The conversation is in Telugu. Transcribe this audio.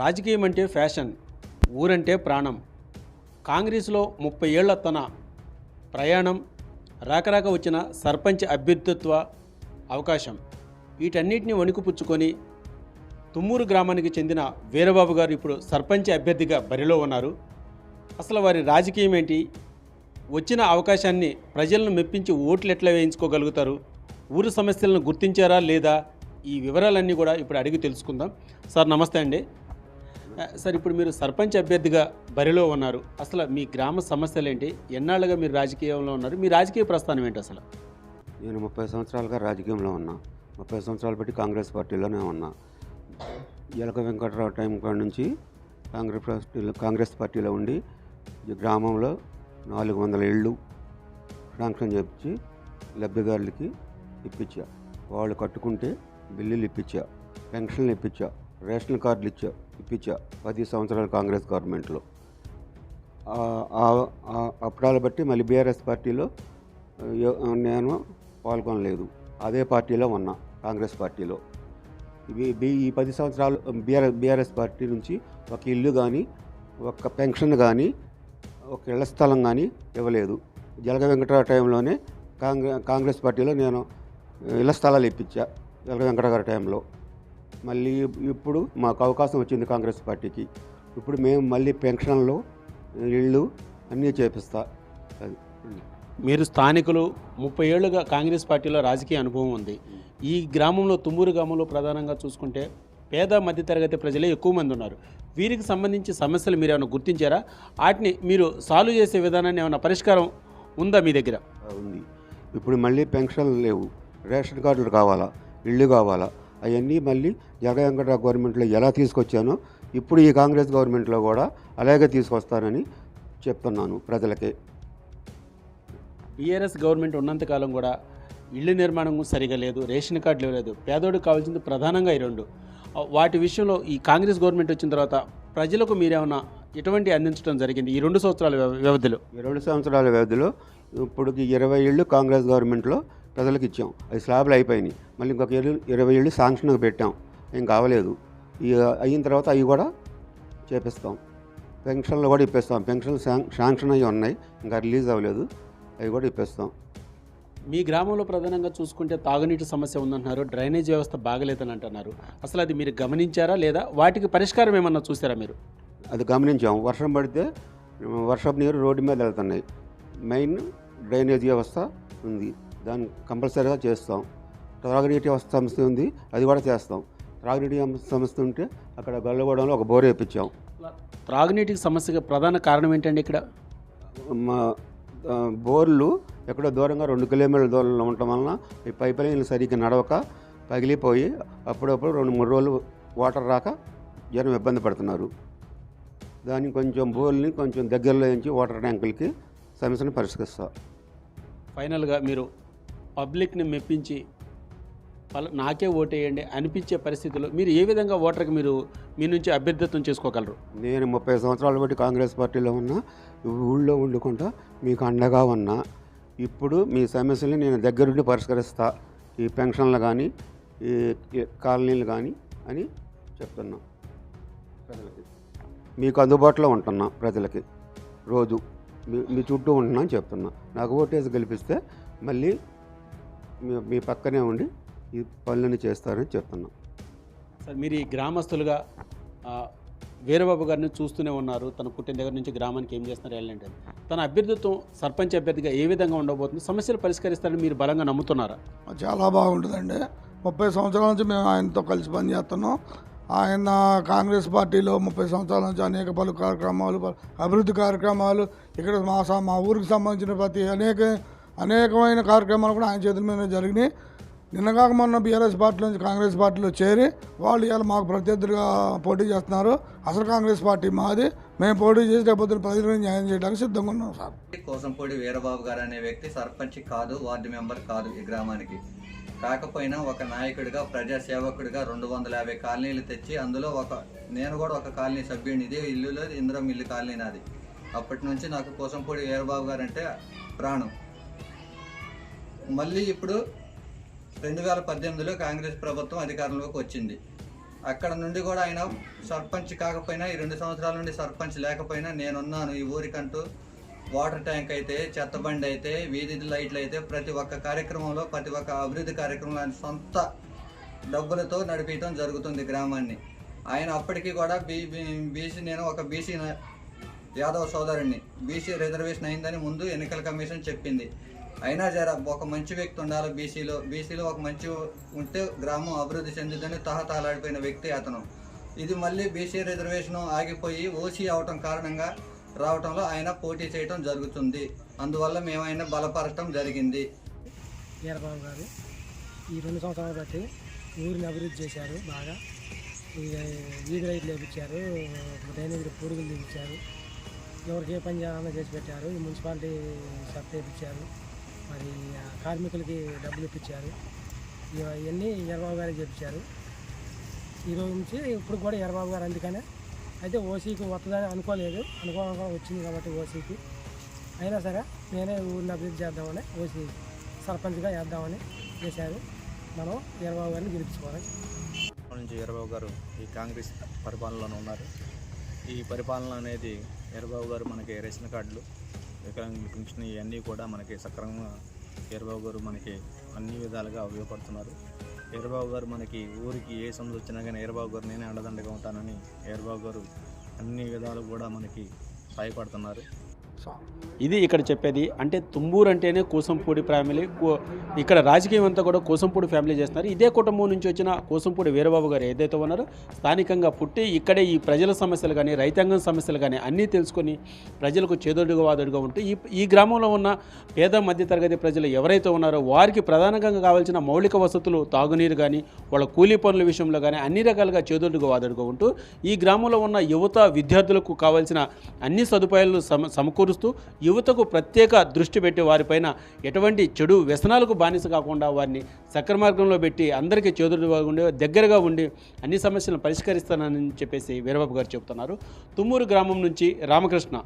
రాజకీయం అంటే ఫ్యాషన్ ఊరంటే ప్రాణం. కాంగ్రెస్లో ముప్పై ఏళ్ళ తన ప్రయాణం రాకరాక వచ్చిన సర్పంచ్ అభ్యర్థిత్వ అవకాశం. వీటన్నిటిని వణుకుపుచ్చుకొని తుమ్మూరు గ్రామానికి చెందిన వీరబాబు గారు ఇప్పుడు సర్పంచ్ అభ్యర్థిగా బరిలో ఉన్నారు. అసలు వారి రాజకీయం ఏంటి వచ్చిన అవకాశాన్ని ప్రజలను మెప్పించి ఓట్లు ఎట్లా వేయించుకోగలుగుతారు? ఊరు సమస్యలను గుర్తించారా లేదా? ఈ వివరాలన్నీ కూడా ఇప్పుడు అడిగి తెలుసుకుందాం. సార్ నమస్తే అండి. సార్ ఇప్పుడు మీరు సర్పంచ్ అభ్యర్థిగా బరిలో ఉన్నారు. అసలు మీ గ్రామ సమస్యలు ఏంటి ఎన్నాళ్ళుగా మీరు రాజకీయంలో ఉన్నారు? మీ రాజకీయ ప్రస్థానం ఏంటి అసలు? నేను ముప్పై సంవత్సరాలుగా రాజకీయంలో ఉన్నా. ముప్పై సంవత్సరాలు బట్టి కాంగ్రెస్ పార్టీలోనే ఉన్నా. ఎలక వెంకటరావు టైం కాడ నుంచి కాంగ్రెస్ పార్టీలో కాంగ్రెస్ పార్టీలో ఉండి ఈ గ్రామంలో నాలుగు వందల ఇళ్ళు శాంక్షన్ చేపించి లబ్ధిదారులకి ఇప్పించా. వాళ్ళు కట్టుకుంటే బిల్లులు ఇప్పించా పెన్షన్లు ఇప్పించా. రేషన్ కార్డులు ఇచ్చా ఇప్పించా పది సంవత్సరాలు కాంగ్రెస్ గవర్నమెంట్లో. అప్పుడాలు బట్టి మళ్ళీ బీఆర్ఎస్ పార్టీలో నేను పాల్గొనలేదు. అదే పార్టీలో ఉన్నా కాంగ్రెస్ పార్టీలో. ఇవి బి- ఈ పది సంవత్సరాలు బీఆర్ఎస్ బీఆర్ఎస్ పార్టీ నుంచి ఒక ఇల్లు కానీ ఒక పెన్షన్ కానీ ఒక ఇళ్ళ స్థలం కానీ ఇవ్వలేదు. జలగ వెంకటరావు టైంలోనే కాంగ్రెస్ కాంగ్రెస్ పార్టీలో నేను ఇళ్ళ స్థలాలు ఇప్పించా జలగ వెంకటరావు గారి టైంలో. మళ్ళీ ఇప్పుడు మాకు అవకాశం వచ్చింది కాంగ్రెస్ పార్టీకి. ఇప్పుడు మేము మళ్ళీ పెన్షన్లు ఇళ్ళు అన్నీ చేపిస్తా. అది. మీరు స్థానికులు ముప్పై ఏళ్ళుగా కాంగ్రెస్ పార్టీలో రాజకీయ అనుభవం ఉంది. ఈ గ్రామంలో తుమ్మూరు గ్రామంలో ప్రధానంగా చూసుకుంటే పేద మధ్యతరగతి ప్రజలే ఎక్కువ మంది ఉన్నారు. వీరికి సంబంధించి సమస్యలు మీరు ఏమైనా గుర్తించారా? వాటిని మీరు సాల్వ్ చేసే విధానాన్ని ఏమైనా పరిష్కారం ఉందా మీ దగ్గర? ఉంది. ఇప్పుడు మళ్ళీ పెన్షన్లు లేవు. రేషన్ కార్డులు కావాలా? ఇళ్ళు కావాలా? అవన్నీ మళ్ళీ జగ వెంకటరావు గవర్నమెంట్లో ఎలా తీసుకొచ్చానో ఇప్పుడు ఈ కాంగ్రెస్ గవర్నమెంట్లో కూడా అలాగే తీసుకొస్తానని చెప్తున్నాను ప్రజలకి. బీఆర్ఎస్ గవర్నమెంట్ ఉన్నంతకాలం కూడా ఇళ్ళు నిర్మాణం సరిగా లేదు రేషన్ కార్డులు లేదు పేదోడికి కావాల్సింది ప్రధానంగా ఈ రెండు. వాటి విషయంలో ఈ కాంగ్రెస్ గవర్నమెంట్ వచ్చిన తర్వాత ప్రజలకు మీరేమన్నా ఎటువంటి అందించడం జరిగింది ఈ రెండు సంవత్సరాల వ్యవ- వ్యవధిలో? ఈ రెండు సంవత్సరాల వ్యవధిలో ఇప్పుడు ఇరవై ఏళ్ళు కాంగ్రెస్ గవర్నమెంట్లో ప్రజలకు ఇచ్చాం అది స్లాబ్లు అయిపోయినాయి. మళ్ళీ ఇంకొక ఇరవై ఇరవై ఏళ్ళు శాంక్షన్కి పెట్టాం. ఏం కావలేదు. ఇక అయిన తర్వాత అవి కూడా చేపిస్తాం. పెన్షన్లు కూడా ఇప్పిస్తాం. పెన్షన్లు శాంక్ శాంక్షన్ అయ్యి ఉన్నాయి. ఇంకా రిలీజ్ అవ్వలేదు. అవి కూడా ఇప్పిస్తాం. మీ గ్రామంలో ప్రధానంగా చూసుకుంటే తాగునీటి సమస్య ఉందంటున్నారు. డ్రైనేజ్ వ్యవస్థ బాగలేదని అంటున్నారు. అసలు అది మీరు గమనించారా లేదా? వాటికి పరిష్కారం ఏమన్నా చూసారా మీరు? అది గమనించాం. వర్షం పడితే వర్షపు నీరు రోడ్డు మీద వెళ్తున్నాయి. మెయిన్ డ్రైనేజ్ వ్యవస్థ ఉంది. దాన్ని కంపల్సరీగా చేస్తాం. త్రాగునీటి సంస్థ ఉంది అది కూడా చేస్తాం. త్రాగునీటి సంస్థ ఉంటే అక్కడ గల్లగూడెంలో ఒక బోర్ వేయించాం త్రాగునీటికి సమస్యగా ప్రధాన కారణం ఏంటండి ఇక్కడ? మా బోర్లు ఎక్కడో దూరంగా రెండు కిలోమీటర్ల దూరంలో ఉండటం వలన ఈ పైప్ లైన్లు సరిగ్గా నడవక పగిలిపోయి అప్పుడప్పుడు రెండు మూడు రోజులు వాటర్ రాక జనం ఇబ్బంది పడుతున్నారు. దాన్ని కొంచెం బోర్ని కొంచెం దగ్గరలో నుంచి వాటర్ ట్యాంకులకి సమస్యను పరిష్కరిస్తా. ఫైనల్గా మీరు పబ్లిక్ని మెప్పించి నాకే ఓటేయండి అనిపించే పరిస్థితిలో మీరు ఏ విధంగా ఓటర్కి మీరు మీ నుంచి అభ్యర్థిత్వం చేసుకోగలరు? నేను ముప్పై సంవత్సరాలు బట్టి కాంగ్రెస్ పార్టీలో ఉన్నా ఊళ్ళో వండుకుంటా మీకు అండగా ఉన్నా ఇప్పుడు మీ సమస్యల్ని నేను దగ్గరుండి పరిష్కరిస్తా ఈ పెన్షన్లు కానీ ఈ ఈ కాలనీలు కానీ అని చెప్తున్నా. ప్రజలకి. మీకు అందుబాటులో ఉంటున్నా ప్రజలకి. రోజు మీ మీ చుట్టూ ఉంటున్నా అని చెప్తున్నా. నాకు ఓటేసి గెలిపిస్తే మళ్ళీ మీ మీ పక్కనే ఉండి ఈ పనులని చేస్తారని చెప్తున్నా. సార్ మీరు ఈ గ్రామస్తులుగా ఆ, వీరబాబు గారిని చూస్తూనే ఉన్నారు. తన పుట్టిన దగ్గర నుంచి గ్రామానికి ఏం చేస్తున్నారు వెళ్ళండి అని. తన అభ్యర్థిత్వం సర్పంచ్ అభ్యర్థిగా ఏ విధంగా ఉండబోతుంది సమస్యలు పరిష్కరిస్తారని మీరు బలంగా నమ్ముతున్నారా? చాలా బాగుంటుందండి. ముప్పై సంవత్సరాల నుంచి మేము ఆయనతో కలిసి పనిచేస్తున్నాం ఆయన కాంగ్రెస్ పార్టీలో ముప్పై సంవత్సరాల నుంచి అనేక పలు కార్యక్రమాలు పలు అభివృద్ధి కార్యక్రమాలు ఇక్కడ మా మా ఊరికి సంబంధించిన ప్రతి అనేక అనేకమైన కార్యక్రమాలు కూడా ఆయన చేతుల మీద జరిగినాయి. నిన్నగాక మొన్న బీఆర్ఎస్ పార్టీ నుంచి కాంగ్రెస్ పార్టీలో చేరి వాళ్ళు ఇవాళ మాకు ప్రత్యర్థులుగా పోటీ చేస్తున్నారు. అసలు కాంగ్రెస్ పార్టీ మాది. మేము పోటీ చేసి రేపొద్దున ప్రజలకు న్యాయం చేయడానికి సిద్ధంగా ఉన్నాం సార్. కోసంపూడి వీరబాబు గారు అనే వ్యక్తి సర్పంచ్ కాదు వార్డు మెంబర్ కాదు ఈ గ్రామానికి. కాకపోయినా ఒక నాయకుడిగా ప్రజాసేవకుడిగా రెండు వందల యాభై కాలనీలు తెచ్చి అందులో ఒక నేను కూడా ఒక కాలనీ సభ్యుని ఇదే ఇల్లులో ఇంద్రం ఇల్లు కాలనీ నాది. అప్పటి నుంచి నాకు కోసంపూడి వీరబాబు గారు అంటే ప్రాణం. మళ్ళీ ఇప్పుడు రెండు వేల పద్దెనిమిదిలో కాంగ్రెస్ ప్రభుత్వం అధికారంలోకి వచ్చింది. అక్కడ నుండి కూడా ఆయన సర్పంచ్ కాకపోయినా ఈ రెండు సంవత్సరాల నుండి సర్పంచ్ లేకపోయినా నేనున్నాను ఈ ఊరికంటూ వాటర్ ట్యాంక్ అయితే చెత్త బండి అయితే వీధి లైట్లు అయితే ప్రతి ఒక్క కార్యక్రమంలో ప్రతి ఒక్క అభివృద్ధి కార్యక్రమంలో ఆయన సొంత డబ్బులతో నడిపించడం జరుగుతుంది గ్రామాన్ని. ఆయన అప్పటికీ కూడా బీ బీసీ నేను ఒక బీసీ యాదవ్ సోదరుడిని బీసీ రిజర్వేషన్ అయిందని ముందు ఎన్నికల కమిషన్ చెప్పింది. అయినా జర ఒక మంచి వ్యక్తి ఉండాలి బీసీలో. బీసీలో ఒక మంచి ఉంటే గ్రామం అభివృద్ధి చెందుదని తహతహలాడిపోయిన వ్యక్తి అతను. ఇది మళ్ళీ బీసీ రిజర్వేషన్ ఆగిపోయి ఓసీ అవటం కారణంగా రావటంలో ఆయన పోటీ చేయటం జరుగుతుంది. అందువల్ల మేము ఆయన బలపరచడం జరిగింది. వీరబాబు గారు ఈ రెండు సంవత్సరాలు బట్టి ఊరిని అభివృద్ధి చేశారు బాగా. వీధి లైట్లు వేయించారు డ్రైనేజ్ పూరుగులు తీపించారు ఎవరికి ఏ పని చేయాలన్నా చేసి పెట్టారు. ఈ మున్సిపాలిటీ చెత్త వేయించారు మరి కార్మికులకి డబ్బులు ఇప్పించారు. ఇవన్నీ ఎర్రబాబు గారే చెప్పించారు ఈ రోజు నుంచి ఇప్పుడు కూడా ఎర్రబాబు గారు అందుకనే అయితే ఓసీకి వస్తుందని అనుకోలేదు. అనుకోవడం వచ్చింది కాబట్టి ఓసీకి. అయినా సరే నేనే ఊరిని అభివృద్ధి చేద్దామని ఓసీ సర్పంచ్గా వేద్దామని చేశారు. మనం ఎర్రబాబు గారిని గెలిపించుకోవాలి. నుంచి ఎర్రబాబు గారు ఈ కాంగ్రెస్ పరిపాలనలో ఉన్నారు. ఈ పరిపాలన అనేది ఎర్రబాబు గారు మనకి రేషన్ కార్డులు వికలాంగుల పింఛన్ ఇవన్నీ కూడా మనకి సక్రమంగా వీరబాబు గారు మనకి అన్ని విధాలుగా ఉపయోగపడుతున్నారు. వీరబాబు గారు మనకి ఊరికి ఏ సమస్య వచ్చినా కానీ వీరబాబు గారు నేనే అండదండగా ఉంటానని వీరబాబు గారు అన్ని విధాలు కూడా మనకి సహాయపడుతున్నారు. ఇది ఇక్కడ చెప్పేది అంటే తుంబూరు అంటేనే కోసంపూడి ఫ్యామిలీ కో- ఇక్కడ రాజకీయం అంతా కూడా కోసంపూడి ఫ్యామిలీ చేస్తున్నారు. ఇదే కుటుంబం నుంచి వచ్చిన కోసంపూడి వీరబాబు గారు ఏదైతే ఉన్నారో స్థానికంగా పుట్టి ఇక్కడే ఈ ప్రజల సమస్యలు కానీ రైతాంగం సమస్యలు కానీ అన్నీ తెలుసుకొని ప్రజలకు చేదోడుగా వాదోడుగా ఉంటూ ఈ ఈ గ్రామంలో ఉన్న పేద మధ్యతరగతి ప్రజలు ఎవరైతే ఉన్నారో వారికి ప్రధానంగా కావాల్సిన మౌలిక వసతులు తాగునీరు కానీ వాళ్ళ కూలీ పనుల విషయంలో కానీ అన్ని రకాలుగా చేదోడుగా వాదుడుగా ఉంటూ ఈ గ్రామంలో ఉన్న యువత విద్యార్థులకు కావాల్సిన అన్ని సదుపాయాలు సమ సమకూరుస్తూ యువతకు ప్రత్యేక దృష్టి పెట్టి వారిపైన ఎటువంటి చెడు వ్యసనాలకు బానిస కాకుండా వారిని సక్రమార్గంలో పెట్టి అందరికీ చేదుడుగా ఉండి దగ్గరగా ఉండి అన్ని సమస్యలను పరిష్కరిస్తానని చెప్పేసి వీరబాబు గారు చెబుతున్నారు. తుమ్మూరు గ్రామం నుంచి రామకృష్ణ.